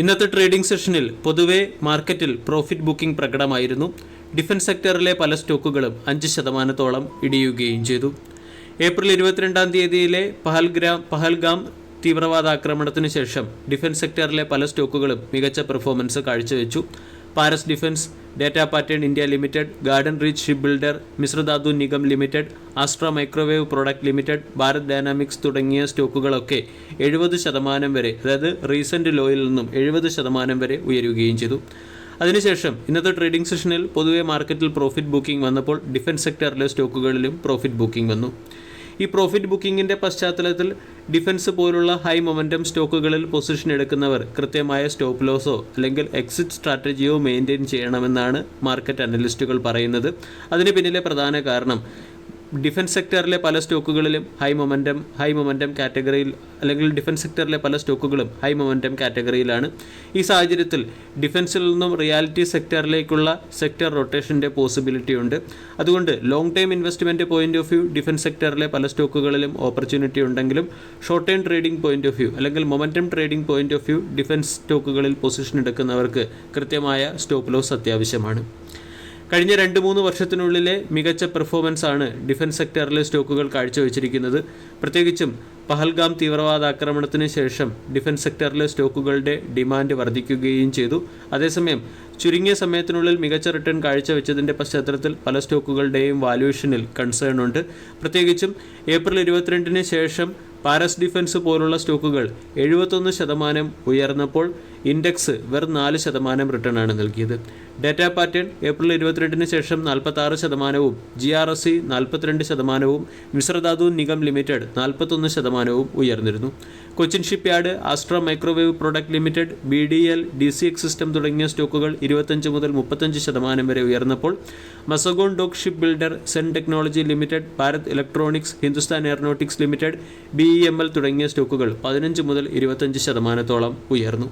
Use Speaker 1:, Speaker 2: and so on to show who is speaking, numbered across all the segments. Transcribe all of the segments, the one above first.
Speaker 1: ഇന്നത്തെ ട്രേഡിംഗ് സെഷനിൽ പൊതുവെ മാർക്കറ്റിൽ പ്രോഫിറ്റ് ബുക്കിംഗ് പ്രകടമായിരുന്നു. ഡിഫൻസ് സെക്ടറിലെ പല സ്റ്റോക്കുകളും അഞ്ച് ശതമാനത്തോളം ഇടിയുകയും ചെയ്തു. ഏപ്രിൽ ഇരുപത്തിരണ്ടാം തീയതിയിലെ പഹൽഗ്രാം പഹൽഗാം തീവ്രവാദ ആക്രമണത്തിന് ശേഷം ഡിഫൻസ് സെക്ടറിലെ പല സ്റ്റോക്കുകളും മികച്ച performance കാഴ്ചവെച്ചു. Paras defence data pattern India limited garden reach ship builder Mishra Dhatu Nigam limited Astra microwave product limited Bharat dynamics തുടങ്ങിയ സ്റ്റോക്കുകളൊക്കെ എഴുപത് ശതമാനം വരെ അതായത് റീസെന്റ് ലോയിൽ നിന്നും എഴുപത് ശതമാനം വരെ ഉയരുകയും ചെയ്തു. അതിനുശേഷം ഇന്നത്തെ ട്രേഡിംഗ് സെഷനിൽ പൊതുവെ മാർക്കറ്റിൽ പ്രോഫിറ്റ് ബുക്കിംഗ് വന്നപ്പോൾ ഡിഫൻസ് സെക്ടറിലെ സ്റ്റോക്കുകളിലും പ്രോഫിറ്റ് ബുക്കിംഗ് വന്നു. ഈ പ്രോഫിറ്റ് ബുക്കിങ്ങിന്റെ പശ്ചാത്തലത്തിൽ ഡിഫൻസ് പോലുള്ള ഹൈ മൊമെന്റം സ്റ്റോക്കുകളിൽ പൊസിഷൻ എടുക്കുന്നവർ കൃത്യമായ സ്റ്റോപ്പ് ലോസോ അല്ലെങ്കിൽ എക്സിറ്റ് സ്ട്രാറ്റജിയോ മെയിന്റെയിൻ ചെയ്യണമെന്നാണ് മാർക്കറ്റ് അനലിസ്റ്റുകൾ പറയുന്നത്. അതിന് പിന്നിലെ പ്രധാന കാരണം ഡിഫൻസ് സെക്ടറിലെ പല സ്റ്റോക്കുകളിലും ഹൈ മൊമെന്റം ഹൈ മൊമെന്റം കാറ്റഗറിയിൽ അല്ലെങ്കിൽ ഡിഫൻസ് സെക്ടറിലെ പല സ്റ്റോക്കുകളും ഹൈ മൊമെന്റം കാറ്റഗറിയിലാണ്. ഈ സാഹചര്യത്തിൽ ഡിഫൻസിൽ നിന്നും റിയാലിറ്റി സെക്ടറിലേക്കുള്ള സെക്ടർ റൊട്ടേഷന്റെ പോസിബിലിറ്റി ഉണ്ട്. അതുകൊണ്ട് long time investment point of view defence സെക്ടറിലെ പല സ്റ്റോക്കുകളിലും ഓപ്പർച്യൂണിറ്റി ഉണ്ടെങ്കിലും short time trading point of view അല്ലെങ്കിൽ momentum trading point of view defence സ്റ്റോക്കുകളിൽ position എടുക്കുന്നവർക്ക് കൃത്യമായ സ്റ്റോപ്പ് ലോസ് അത്യാവശ്യമാണ്. കഴിഞ്ഞ രണ്ട് മൂന്ന് വർഷത്തിനുള്ളിലെ മികച്ച പെർഫോമൻസ് ആണ് ഡിഫൻസ് സെക്ടറിലെ സ്റ്റോക്കുകൾ കാഴ്ചവെച്ചിരിക്കുന്നത്. പ്രത്യേകിച്ചും പഹൽഗാം തീവ്രവാദ ആക്രമണത്തിന് ശേഷം ഡിഫൻസ് സെക്ടറിലെ സ്റ്റോക്കുകളുടെ ഡിമാൻഡ് വർദ്ധിക്കുകയും ചെയ്തു. അതേസമയം ചുരുങ്ങിയ സമയത്തിനുള്ളിൽ മികച്ച റിട്ടേൺ കാഴ്ചവെച്ചതിന്റെ പശ്ചാത്തലത്തിൽ പല സ്റ്റോക്കുകളുടെയും വാല്യൂഷനിൽ കൺസേൺ ഉണ്ട്. പ്രത്യേകിച്ചും ഏപ്രിൽ ഇരുപത്തിരണ്ടിന് ശേഷം പാരസ് ഡിഫൻസ് പോലുള്ള സ്റ്റോക്കുകൾ എഴുപത്തൊന്ന് ശതമാനം ഉയർന്നപ്പോൾ ഇൻഡെക്സ് വെറും നാല് ശതമാനം റിട്ടേൺ ആണ് നൽകിയത്. ഡേറ്റ പാറ്റേൺ ഏപ്രിൽ ഇരുപത്തിരണ്ടിന് ശേഷം നാൽപ്പത്താറ് ശതമാനവും ജി ആർ എസ് സി നാൽപ്പത്തിരണ്ട് ശതമാനവും മിശ്രധാതു നിഗം ലിമിറ്റഡ് നാൽപ്പത്തൊന്ന് ശതമാനവും ഉയർന്നിരുന്നു. Cochin shipyard Astra microwave product limited B D L D C X system തുടങ്ങിയ സ്റ്റോക്കുകൾ ഇരുപത്തഞ്ച് മുതൽ മുപ്പത്തഞ്ച് ശതമാനം വരെ ഉയർന്നപ്പോൾ Mazagon dock ship builder Zen technology limited Bharat electronics Hindustan aeronautics limited B E M L തുടങ്ങിയ സ്റ്റോക്കുകൾ പതിനഞ്ച് മുതൽ ഇരുപത്തഞ്ച് ശതമാനത്തോളം ഉയർന്നു.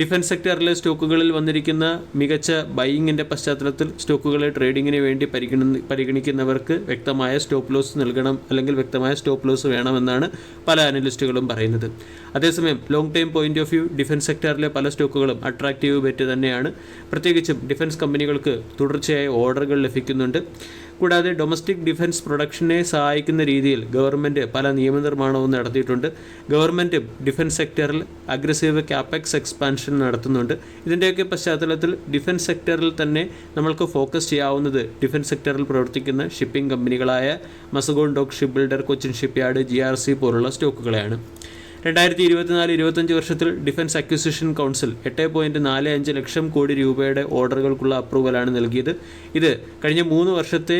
Speaker 1: ഡിഫൻസ് സെക്ടറിലെ സ്റ്റോക്കുകളിൽ വന്നിരിക്കുന്ന മികച്ച ബൈയിങ്ങിന്റെ പശ്ചാത്തലത്തിൽ സ്റ്റോക്കുകളെ ട്രേഡിങ്ങിന് വേണ്ടി പരിഗണി പരിഗണിക്കുന്നവർക്ക് വ്യക്തമായ സ്റ്റോപ്പ് ലോസ് നൽകണം അല്ലെങ്കിൽ വ്യക്തമായ സ്റ്റോപ്പ് ലോസ് വേണമെന്നാണ് പല അനലിസ്റ്റുകളും പറയുന്നത്. അതേസമയം long time point of view defence സെക്ടറിലെ പല സ്റ്റോക്കുകളും അട്രാക്റ്റീവ് ബെറ്റ് തന്നെയാണ്. പ്രത്യേകിച്ചും ഡിഫൻസ് കമ്പനികൾക്ക് തുടർച്ചയായ ഓർഡറുകൾ ലഭിക്കുന്നുണ്ട്. കൂടാതെ ഡൊമസ്റ്റിക് ഡിഫൻസ് പ്രൊഡക്ഷനെ സഹായിക്കുന്ന രീതിയിൽ ഗവൺമെന്റ് പല നിയമനിർമ്മാണവും നടത്തിയിട്ടുണ്ട്. ഗവൺമെന്റ് ഡിഫൻസ് സെക്ടറിൽ അഗ്രസീവ് ക്യാപെക്സ് എക്സ്പാൻഷൻ നടത്തുന്നുണ്ട്. ഇതിന്റെയൊക്കെ പശ്ചാത്തലത്തിൽ ഡിഫൻസ് സെക്ടറിൽ തന്നെ നമ്മൾക്ക് ഫോക്കസ് ചെയ്യാവുന്നത് ഡിഫൻസ് സെക്ടറിൽ പ്രവർത്തിക്കുന്ന shipping കമ്പനികളായ Mazagon dock ship builder Cochin shipyard G R C പോലുള്ള സ്റ്റോക്കുകളെയാണ് രണ്ടായിരത്തി ഇരുപത്തിനാല് ഇരുപത്തഞ്ച് വർഷത്തിൽ ഡിഫൻസ് അക്വിസിഷൻ കൗൺസിൽ എട്ട് പോയിന്റ് നാല് അഞ്ച് ലക്ഷം കോടി രൂപയുടെ ഓർഡറുകൾക്കുള്ള അപ്രൂവലാണ് നൽകിയത്. ഇത് കഴിഞ്ഞ മൂന്ന് വർഷത്തെ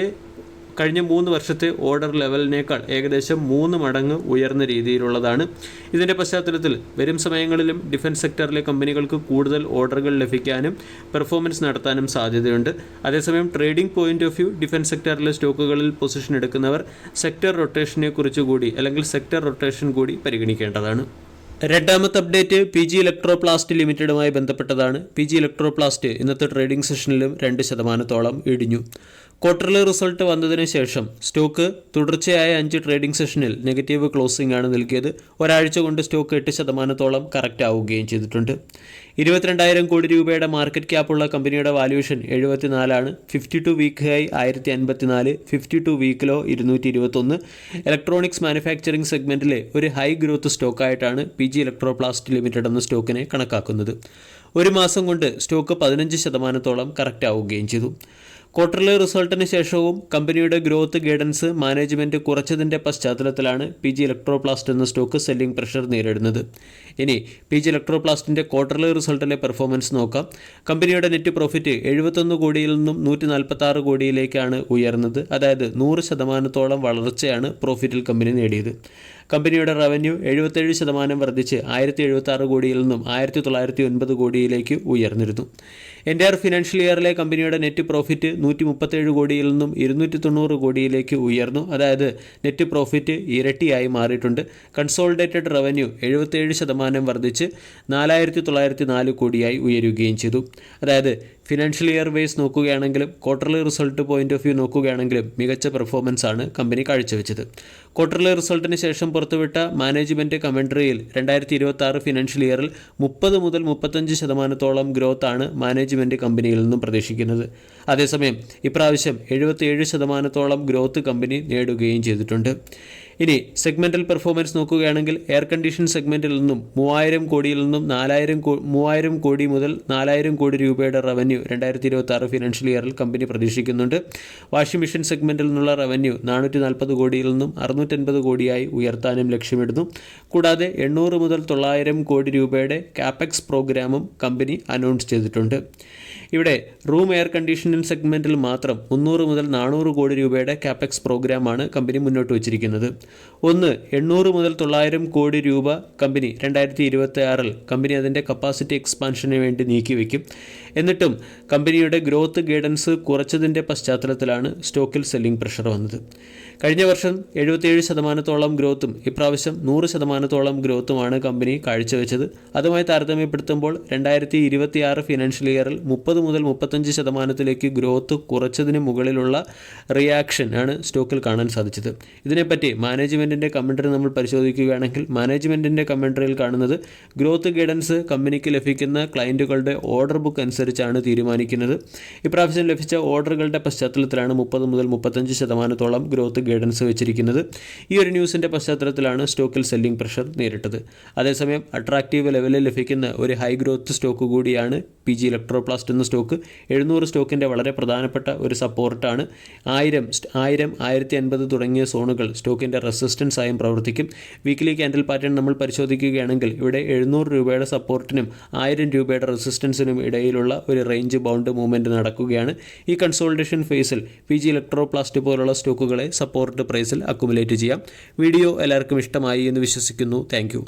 Speaker 1: കഴിഞ്ഞ മൂന്ന് വർഷത്തെ ഓർഡർ ലെവലിനേക്കാൾ ഏകദേശം മൂന്ന് മടങ്ങ് ഉയർന്ന രീതിയിലുള്ളതാണ്. ഇതിന്റെ പശ്ചാത്തലത്തിൽ വരും സമയങ്ങളിലും ഡിഫൻസ് സെക്ടറിലെ കമ്പനികൾക്ക് കൂടുതൽ ഓർഡറുകൾ ലഭിക്കാനും പെർഫോമൻസ് നടത്താനും സാധ്യതയുണ്ട്. അതേസമയം trading point of view defence സെക്ടറിലെ സ്റ്റോക്കുകളിൽ പൊസിഷൻ എടുക്കുന്നവർ സെക്ടർ റൊട്ടേഷനെ കുറിച്ച് കൂടി അല്ലെങ്കിൽ സെക്ടർ റൊട്ടേഷൻ കൂടി പരിഗണിക്കേണ്ടതാണ്. രണ്ടാമത്തെ അപ്ഡേറ്റ് പി ജി ഇലക്ട്രോപ്ലാസ്റ്റ് ലിമിറ്റഡുമായി ബന്ധപ്പെട്ടതാണ്. പി ജി ഇലക്ട്രോപ്ലാസ്റ്റ് ഇന്നത്തെ ട്രേഡിംഗ് സെഷനിലും രണ്ട് ശതമാനത്തോളം ഇടിഞ്ഞു. ക്വാർട്ടർലി റിസൾട്ട് വന്നതിന് ശേഷം സ്റ്റോക്ക് തുടർച്ചയായ അഞ്ച് ട്രേഡിംഗ് സെഷനിൽ നെഗറ്റീവ് ക്ലോസിംഗ് ആണ് നൽകിയത് ഒരാഴ്ച കൊണ്ട് സ്റ്റോക്ക് എട്ട് ശതമാനത്തോളം കറക്റ്റ് ആവുകയും ചെയ്തിട്ടുണ്ട്. ഇരുപത്തിരണ്ടായിരം കോടി രൂപയുടെ മാർക്കറ്റ് ക്യാപ്പുള്ള കമ്പനിയുടെ വാല്യൂഷൻ എഴുപത്തിനാലാണ് ഫിഫ്റ്റി ടു വീക്ക് ഹൈ ആയിരത്തി അൻപത്തിനാല് ഫിഫ്റ്റി ടു വീക്കിലോ ഇരുന്നൂറ്റി ഇരുപത്തൊന്ന് ഇലക്ട്രോണിക്സ് മാനുഫാക്ചറിംഗ് സെഗ്മെന്റിലെ ഒരു ഹൈ ഗ്രോത്ത് സ്റ്റോക്കായിട്ടാണ് പി ജി ഇലക്ട്രോപ്ലാസ്റ്റ് ലിമിറ്റഡ് എന്ന സ്റ്റോക്കിനെ കണക്കാക്കുന്നത്. ഒരു മാസം കൊണ്ട് സ്റ്റോക്ക് പതിനഞ്ച് ശതമാനത്തോളം കറക്റ്റ് ആവുകയും ചെയ്തു. ക്വാർട്ടർലി റിസൾട്ടിന് ശേഷവും കമ്പനിയുടെ ഗ്രോത്ത് ഗൈഡൻസ് മാനേജ്മെന്റ് കുറച്ചതിന്റെ പശ്ചാത്തലത്തിലാണ് പി ജി ഇലക്ട്രോപ്ലാസ്റ്റ് എന്ന സ്റ്റോക്ക് സെല്ലിംഗ് പ്രഷർ നേരിടുന്നത്. ഇനി പി ജി ഇലക്ട്രോപ്ലാസ്റ്റിന്റെ ക്വാർട്ടർലി റിസൾട്ടിലെ പെർഫോമൻസ് നോക്കാം. കമ്പനിയുടെ നെറ്റ് പ്രോഫിറ്റ് എഴുപത്തൊന്ന് കോടിയിൽ നിന്നും നൂറ്റി നാൽപ്പത്തി ആറ് കോടിയിലേക്കാണ് ഉയർന്നത്. അതായത് നൂറ് ശതമാനത്തോളം വളർച്ചയാണ് പ്രോഫിറ്റിൽ കമ്പനി നേടിയത്. കമ്പനിയുടെ റവന്യൂ എഴുപത്തേഴ് ശതമാനം വർദ്ധിച്ച് ആയിരത്തി എഴുപത്തി ആറ് കോടിയിൽ നിന്നും ആയിരത്തി തൊള്ളായിരത്തി ഒൻപത് കോടിയിലേക്ക് ഉയർന്നിരുന്നു. എന്റെ ആർ ഫിനാൻഷ്യൽ ഇയറിലെ കമ്പനിയുടെ നെറ്റ് പ്രോഫിറ്റ് നൂറ്റി മുപ്പത്തേഴ് കോടിയിൽ നിന്നും ഇരുന്നൂറ്റി തൊണ്ണൂറ് കോടിയിലേക്ക് ഉയർന്നു. അതായത് നെറ്റ് പ്രോഫിറ്റ് ഇരട്ടിയായി മാറിയിട്ടുണ്ട്. കൺസോളിഡേറ്റഡ് റവന്യൂ എഴുപത്തേഴ് ശതമാനം വർദ്ധിച്ച് നാലായിരത്തി തൊള്ളായിരത്തി നാല് കോടിയായി ഉയരുകയും ചെയ്തു. അതായത് ഫിനാൻഷ്യൽ ഇയർ വൈസ് നോക്കുകയാണെങ്കിലും quarterly result point of view നോക്കുകയാണെങ്കിലും മികച്ച പെർഫോമൻസ് ആണ് കമ്പനി കാഴ്ചവെച്ചത്. ക്വാർട്ടർലി റിസൾട്ടിന് ശേഷം പുറത്തുവിട്ട മാനേജ്മെന്റ് കമൻട്രിയിൽ രണ്ടായിരത്തി ഇരുപത്തി ആറ് ഫിനാൻഷ്യൽ ഇയറിൽ മുപ്പത് മുതൽ മുപ്പത്തഞ്ച് ശതമാനത്തോളം ഗ്രോത്ത് ആണ് മാനേജ്മെന്റ് കമ്പനിയിൽ നിന്നും പ്രതീക്ഷിക്കുന്നത്. അതേസമയം ഇപ്രാവശ്യം എഴുപത്തിയേഴ് ശതമാനത്തോളം ഗ്രോത്ത് കമ്പനി നേടുകയും ചെയ്തിട്ടുണ്ട്. ഇനി സെഗ്മെന്റൽ പെർഫോമൻസ് നോക്കുകയാണെങ്കിൽ എയർ കണ്ടീഷൻ സെഗ്മെന്റിൽ നിന്നും മൂവായിരം കോടിയിൽ നിന്നും നാലായിരം മൂവായിരം കോടി മുതൽ നാലായിരം കോടി രൂപയുടെ റവന്യൂ രണ്ടായിരത്തി ഇരുപത്തി ആറ് ഫിനാൻഷ്യൽ ഇയറിൽ കമ്പനി പ്രതീക്ഷിക്കുന്നുണ്ട്. വാഷിംഗ് മെഷീൻ സെഗ്മെന്റിൽ നിന്നുള്ള റവന്യൂ നാനൂറ്റി നാൽപ്പത് കോടിയിൽ നിന്നും അറുന്നൂറ്റൻപത് കോടിയായി ഉയർത്താനും ലക്ഷ്യമിടുന്നു. കൂടാതെ എണ്ണൂറ് മുതൽ തൊള്ളായിരം കോടി രൂപയുടെ കാപ്പെക്സ് പ്രോഗ്രാമും കമ്പനി അനൗൺസ് ചെയ്തിട്ടുണ്ട്. ഇവിടെ റൂം എയർ കണ്ടീഷനിങ് സെഗ്മെന്റിൽ മാത്രം മുന്നൂറ് മുതൽ നാനൂറ് കോടി രൂപയുടെ കാപ്പെക്സ് പ്രോഗ്രാമാണ് കമ്പനി മുന്നോട്ട് വച്ചിരിക്കുന്നത്. ഒന്ന് എണ്ണൂറ് മുതൽ തൊള്ളായിരം കോടി രൂപ കമ്പനി രണ്ടായിരത്തി ഇരുപത്തി ആറിൽ കമ്പനി അതിന്റെ കപ്പാസിറ്റി എക്സ്പാൻഷന് വേണ്ടി നീക്കിവെക്കും. എന്നിട്ടും കമ്പനിയുടെ ഗ്രോത്ത് ഗൈഡൻസ് കുറച്ചതിന്റെ പശ്ചാത്തലത്തിലാണ് സ്റ്റോക്കിൽ സെല്ലിംഗ് പ്രഷർ വന്നത്. കഴിഞ്ഞ വർഷം എഴുപത്തിയേഴ് ശതമാനത്തോളം ഗ്രോത്തും ഇപ്രാവശ്യം നൂറ് ശതമാനത്തോളം ഗ്രോത്തുമാണ് കമ്പനി കാഴ്ചവെച്ചത്. അതുമായി താരതമ്യപ്പെടുത്തുമ്പോൾ രണ്ടായിരത്തി ഇരുപത്തി ആറ് ഫിനാൻഷ്യൽ ഇയറിൽ മുപ്പത് മുതൽ മുപ്പത്തഞ്ച് ശതമാനത്തിലേക്ക് ഗ്രോത്ത് കുറച്ചതിന് മുകളിലുള്ള റിയാക്ഷൻ ആണ് സ്റ്റോക്കിൽ കാണാൻ സാധിച്ചത്. ഇതിനെപ്പറ്റി മാനേജ്മെന്റിന്റെ കമന്ററി നമ്മൾ പരിശോധിക്കുകയാണെങ്കിൽ മാനേജ്മെന്റിന്റെ കമന്ററിയിൽ കാണുന്നത് ഗ്രോത്ത് ഗൈഡൻസ് കമ്പനിക്ക് ലഭിക്കുന്ന ക്ലയന്റുകളുടെ ഓർഡർ ബുക്ക് അനുസരിച്ചാണ് തീരുമാനിക്കുന്നത്. ഇപ്രാവശ്യം ലഭിച്ച ഓർഡറുകളുടെ പശ്ചാത്തലത്തിലാണ് മുപ്പത് മുതൽ മുപ്പത്തഞ്ച് ശതമാനത്തോളം ഗ്രോത്ത് ഗൈഡൻസ് വെച്ചിരിക്കുന്നത്. ഈ ഒരു ന്യൂസിന്റെ പശ്ചാത്തലത്തിലാണ് സ്റ്റോക്കിൽ സെല്ലിംഗ് പ്രഷർ നേരിട്ടത്. അതേസമയം അട്രാക്റ്റീവ് ലെവലിൽ ലഭിക്കുന്ന ഒരു ഹൈ ഗ്രോത്ത് സ്റ്റോക്ക് കൂടിയാണ് പി ജി ഇലക്ട്രോപ്ലാസ്റ്റ് എന്ന സ്റ്റോക്ക് എഴുന്നൂറ് സ്റ്റോക്കിന്റെ വളരെ പ്രധാനപ്പെട്ട ഒരു സപ്പോർട്ടാണ് ആയിരം ആയിരം ആയിരത്തി അൻപത് തുടങ്ങിയ സോണുകൾ സ്റ്റോക്കിന്റെ റെസിസ്റ്റൻസ് ആയും പ്രവർത്തിക്കും. വീക്ക്ലി ക്യാൻഡിൽ പാറ്റേൺ നമ്മൾ പരിശോധിക്കുകയാണെങ്കിൽ ഇവിടെ എഴുന്നൂറ് രൂപയുടെ സപ്പോർട്ടിനും ആയിരം രൂപയുടെ റെസിസ്റ്റൻസിനും ഇടയിലുള്ള ഒരു റേഞ്ച് ബൗണ്ട് മൂവ്മെന്റ് നടക്കുകയാണ്. ഈ കൺസോൾട്ടേഷൻ ഫേസിൽ പി ജി ഇലക്ട്രോപ്ലാസ്റ്റിക് പോലുള്ള സ്റ്റോക്കുകളെ സപ്പോർട്ട് പ്രൈസിൽ അക്കുമുലേറ്റ് ചെയ്യാം. വീഡിയോ എല്ലാവർക്കും ഇഷ്ടമായി എന്ന് വിശ്വസിക്കുന്നു. താങ്ക്